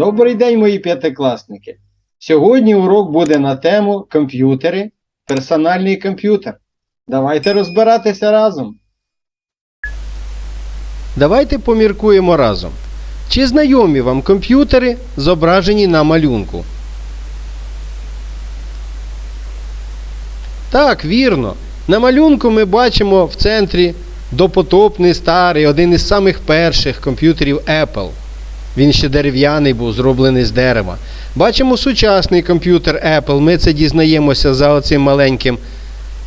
Добрий день, мої п'ятикласники. Сьогодні урок буде на тему комп'ютери, персональний комп'ютер. Давайте розбиратися разом. Давайте поміркуємо разом. Чи знайомі вам комп'ютери, зображені на малюнку? Так, вірно. На малюнку ми бачимо в центрі допотопний старий, один із самих перших комп'ютерів Apple. Він ще дерев'яний був, зроблений з дерева. Бачимо сучасний комп'ютер Apple. Ми це дізнаємося за оцим маленьким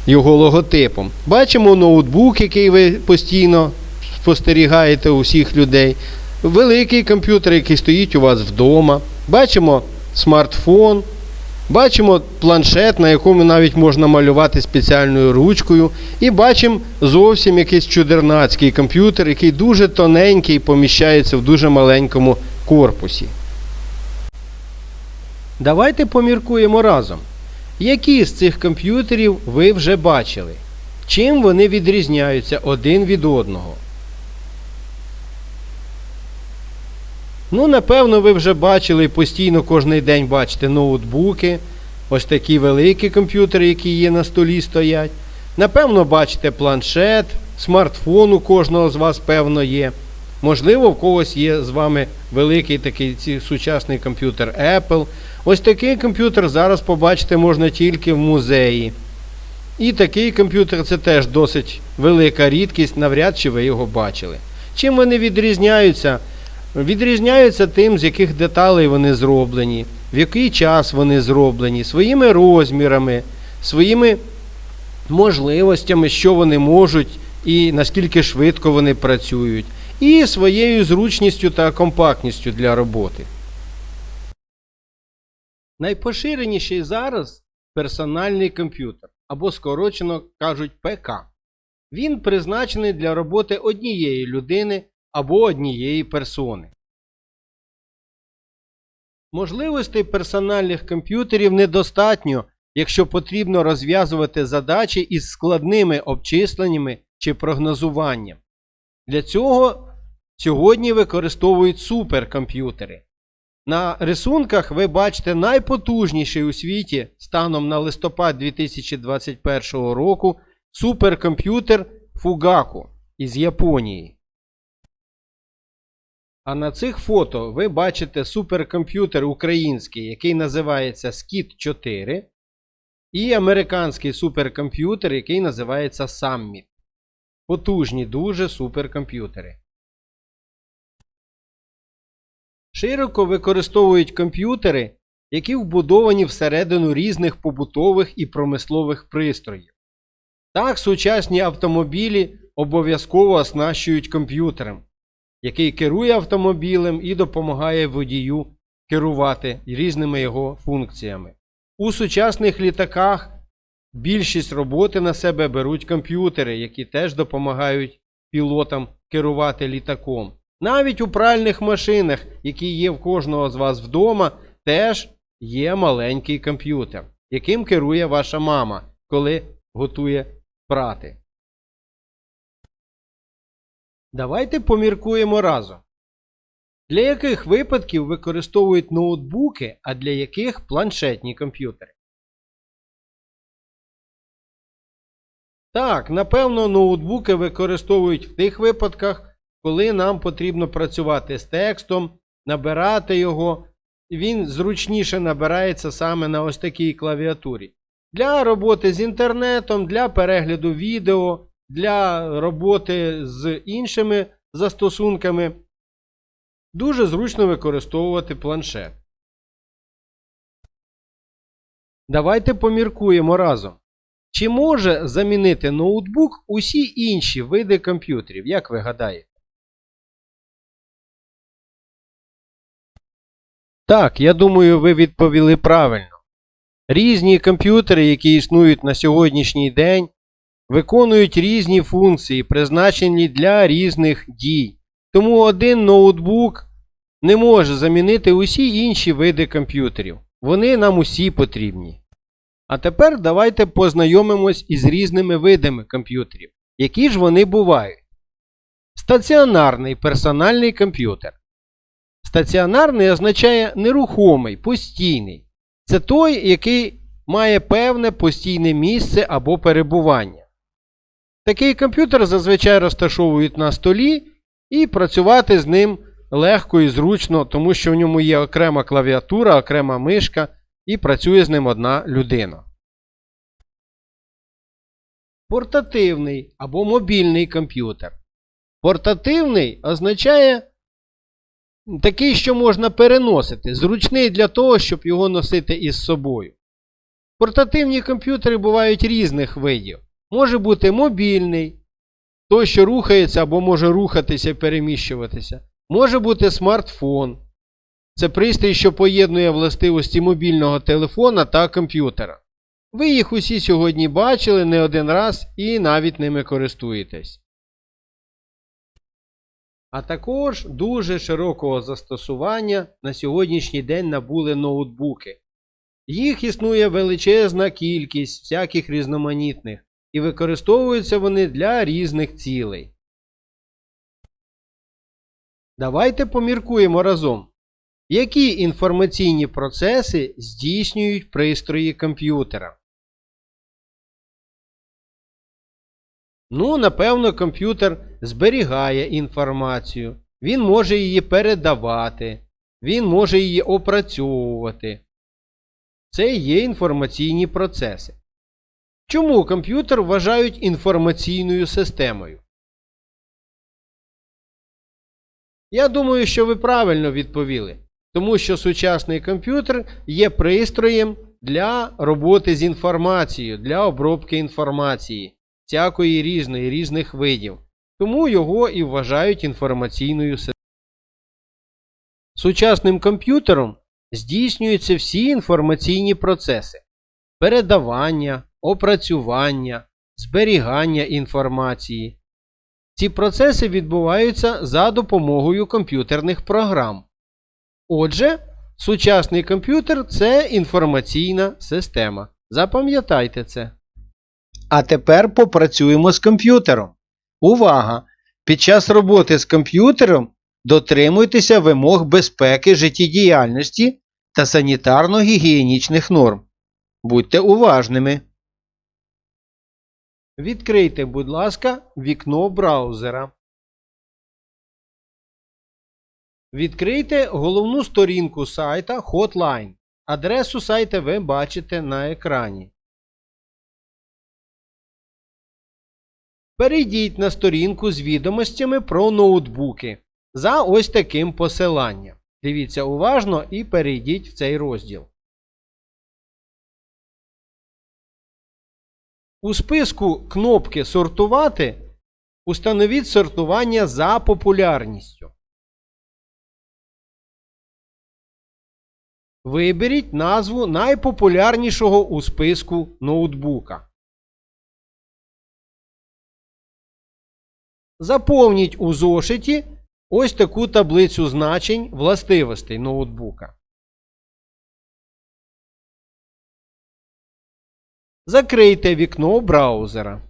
його логотипом. Бачимо ноутбук, який ви постійно спостерігаєте у всіх людей. Великий комп'ютер, який стоїть у вас вдома. Бачимо смартфон. Бачимо планшет, на якому навіть можна малювати спеціальною ручкою. І бачимо зовсім якийсь чудернацький комп'ютер, який дуже тоненький, поміщається в дуже маленькому корпусі. Давайте поміркуємо разом. Які з цих комп'ютерів ви вже бачили? Чим вони відрізняються один від одного? Ну, напевно, ви вже бачили постійно кожен день бачите ноутбуки, ось такі великі комп'ютери, які є на столі стоять. Напевно, бачите планшет, смартфон у кожного з вас, певно, є. Можливо, в когось є з вами великий такий сучасний комп'ютер Apple. Ось такий комп'ютер зараз побачити можна тільки в музеї. І такий комп'ютер це теж досить велика рідкість, навряд чи ви його бачили. Чим вони відрізняються? Відрізняються тим, з яких деталей вони зроблені, в який час вони зроблені, своїми розмірами, своїми можливостями, що вони можуть і наскільки швидко вони працюють, і своєю зручністю та компактністю для роботи. Найпоширеніший зараз персональний комп'ютер, або скорочено кажуть ПК. Він призначений для роботи однієї людини або однієї персони. Можливостей персональних комп'ютерів недостатньо, якщо потрібно розв'язувати задачі із складними обчисленнями чи прогнозуванням. Для цього сьогодні використовують суперкомп'ютери. На рисунках ви бачите найпотужніший у світі станом на листопад 2021 року суперкомп'ютер Fugaku із Японії. А на цих фото ви бачите суперкомп'ютер український, який називається Skit 4, і американський суперкомп'ютер, який називається Summit. Потужні дуже суперкомп'ютери. Широко використовують комп'ютери, які вбудовані всередину різних побутових і промислових пристроїв. Так, сучасні автомобілі обов'язково оснащують комп'ютером, який керує автомобілем і допомагає водію керувати різними його функціями. У сучасних літаках більшість роботи на себе беруть комп'ютери, які теж допомагають пілотам керувати літаком. Навіть у пральних машинах, які є в кожного з вас вдома, теж є маленький комп'ютер, яким керує ваша мама, коли готує прати. Давайте поміркуємо разом. Для яких випадків використовують ноутбуки, а для яких планшетні комп'ютери? Так, напевно, ноутбуки використовують в тих випадках, коли нам потрібно працювати з текстом, набирати його. Він зручніше набирається саме на ось такій клавіатурі. Для роботи з інтернетом, для перегляду відео, для роботи з іншими застосунками. Дуже зручно використовувати планшет. Давайте поміркуємо разом. Чи може замінити ноутбук усі інші види комп'ютерів, як ви гадаєте? Так, я думаю, ви відповіли правильно. Різні комп'ютери, які існують на сьогоднішній день, виконують різні функції, призначені для різних дій. Тому один ноутбук не може замінити усі інші види комп'ютерів. Вони нам усі потрібні. А тепер давайте познайомимось із різними видами комп'ютерів. Які ж вони бувають? Стаціонарний персональний комп'ютер. Стаціонарний означає нерухомий, постійний. Це той, який має певне постійне місце або перебування. Такий комп'ютер зазвичай розташовують на столі і працювати з ним легко і зручно, тому що в ньому є окрема клавіатура, окрема мишка і працює з ним одна людина. Портативний або мобільний комп'ютер. Портативний означає такий, що можна переносити, зручний для того, щоб його носити із собою. Портативні комп'ютери бувають різних видів. Може бути мобільний, той, що рухається або може рухатися і переміщуватися. Може бути смартфон. Це пристрій, що поєднує властивості мобільного телефона та комп'ютера. Ви їх усі сьогодні бачили не один раз і навіть ними користуєтесь. А також дуже широкого застосування на сьогоднішній день набули ноутбуки. Їх існує величезна кількість всяких різноманітних, і використовуються вони для різних цілей. Давайте поміркуємо разом, які інформаційні процеси здійснюють пристрої комп'ютера. Ну, напевно, комп'ютер зберігає інформацію, він може її передавати, він може її опрацьовувати. Це є інформаційні процеси. Чому комп'ютер вважають інформаційною системою? Я думаю, що ви правильно відповіли, тому що сучасний комп'ютер є пристроєм для роботи з інформацією, для обробки інформації, всякої різної, різних видів. Тому його і вважають інформаційною системою. Сучасним комп'ютером здійснюються всі інформаційні процеси передавання, опрацювання, зберігання інформації. Ці процеси відбуваються за допомогою комп'ютерних програм. Отже, сучасний комп'ютер це інформаційна система. Запам'ятайте це. А тепер попрацюємо з комп'ютером. Увага! Під час роботи з комп'ютером дотримуйтеся вимог безпеки життєдіяльності та санітарно-гігієнічних норм. Будьте уважними. Відкрийте, будь ласка, вікно браузера. Відкрийте головну сторінку сайта Hotline. Адресу сайта ви бачите на екрані. Перейдіть на сторінку з відомостями про ноутбуки за ось таким посиланням. Дивіться уважно і перейдіть в цей розділ. У списку кнопки Сортувати установіть сортування за популярністю. Виберіть назву найпопулярнішого у списку ноутбука. Заповніть у зошиті ось таку таблицю значень властивостей ноутбука. Закрийте вікно браузера.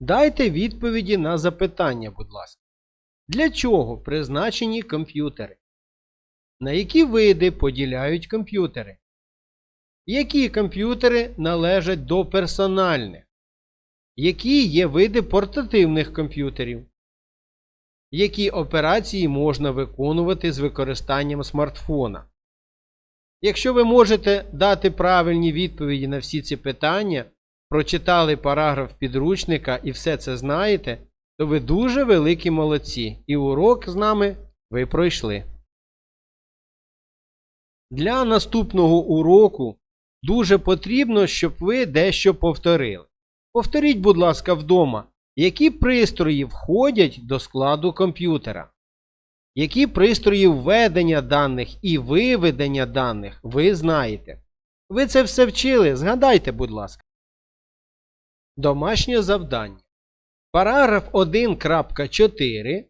Дайте відповіді на запитання, будь ласка. Для чого призначені комп'ютери? На які види поділяють комп'ютери? Які комп'ютери належать до персональних? Які є види портативних комп'ютерів? Які операції можна виконувати з використанням смартфона? Якщо ви можете дати правильні відповіді на всі ці питання, прочитали параграф підручника і все це знаєте, то ви дуже великі молодці, і урок з нами ви пройшли. Для наступного уроку дуже потрібно, щоб ви дещо повторили. Повторіть, будь ласка, вдома, які пристрої входять до складу комп'ютера. Які пристрої введення даних і виведення даних ви знаєте. Ви це все вчили, згадайте, будь ласка. Домашнє завдання. Параграф 1.4,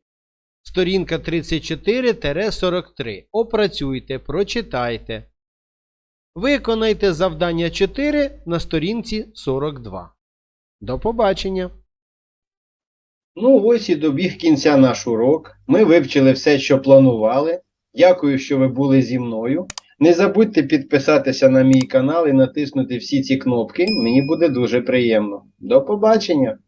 сторінка 34-43. Опрацюйте, прочитайте. Виконайте завдання 4 на сторінці 42. До побачення! Ну, ось і добіг кінця наш урок. Ми вивчили все, що планували. Дякую, що ви були зі мною. Не забудьте підписатися на мій канал і натиснути всі ці кнопки. Мені буде дуже приємно. До побачення!